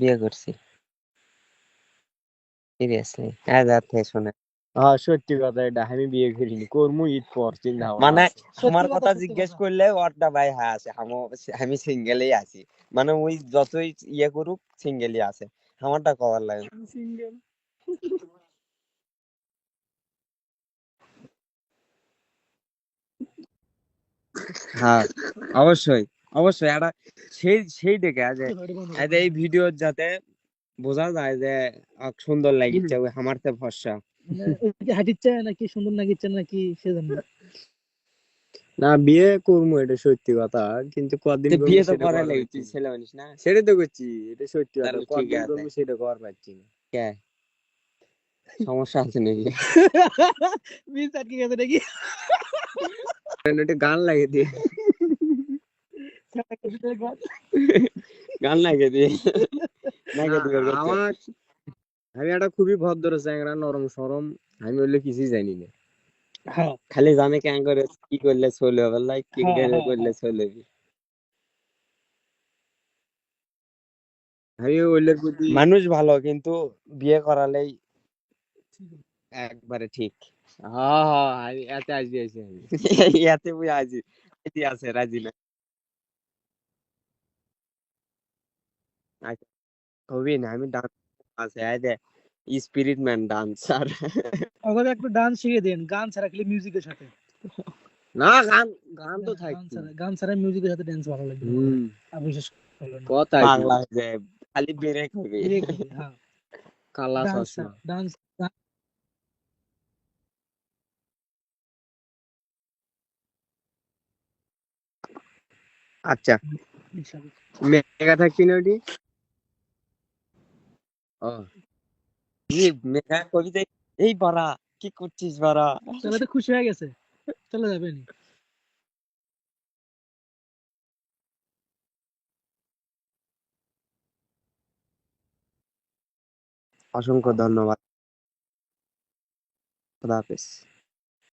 বিয়ে করছি। সিরিয়াসলি হ্যাঁ যাতে শুনে হ্যাঁ সত্যি কথা এটা আমি বিয়ে করিনি করমু ঈদ পর চিন্তা মানে তোমার কথা, জিজ্ঞেস করলে ওরটা ভাই হ্যাঁ আছে। আমি সিঙ্গেলই আছি। মানে ওই যতই ইয়ে করুক সিঙ্গেলই আছে। আমারটা কবার লাগে সিঙ্গেল হ্যাঁ অবশ্যই। অবশ্যই এটা সেই সেই দেখে যে এতে এই ভিডিও যাতে বোঝা যায় যে সুন্দর লাগিচ্ছে ওই আমার তো ভরসা। হাঁটিচ্ছে নাকি সুন্দর নাকিচ্ছে নাকি সেজন্য। না বিয়ে করমু এটা সত্যি কথা। কিন্তু কদিন বিয়ে তো করে করার লাগি পাচ্ছি তুই না। ছেলে মানিস না? সেটাই তো করছি এটা সত্যি কথা। কদিন আছে। করব সেটা করার পাচ্ছি না। কে? সমস্যা আছে নাকি? মিস আটকে গেছে নাকি? গান লাগিয়ে দিয়ে গান আমার আমি একটা খুবই ভদ্র চ্যাংরা নরম সরম। আমি কিছুই জানি না। হ্যাঁ। খালি জানে কেন করে কি করলে চলে হবে লাইক কি হ্যাঁ, করে হ্যাঁ, করলে চলে আমি ওইলের প্রতি মানুষ ভালো কিন্তু বিয়ে করালেই একবারে ঠিক। হ্যাঁ হ্যাঁ আমি এতে আসবি আছি আমি। ইয়াতে বুঝে আজি এটি আছে রাজি না। আচ্ছা হবি না আমি ডান্স আছে the spirit man dancer okay একটু ডান্স শিখিয়ে দেন গান ছাড়া খালি মিউজিকের সাথে। না গান গান তো ছাড়া গান ছাড়া মিউজিকের সাথে ডান্স ভালো লাগবে। হুম। আর বিশেষ কথা বাংলা যে খালি ব্রেক হবে হ্যাঁ। কালা চশমা। ডান্স আচ্ছা। মেগা থাকছি না ওটি ও। ই মেঘা কবিতা এই বাড়া কি করছিস বাড়া? তাহলে তো খুশি হয়ে গেছে। চলে যাবে নি অসংখ্য ধন্যবাদ। খোদা হাফেজ।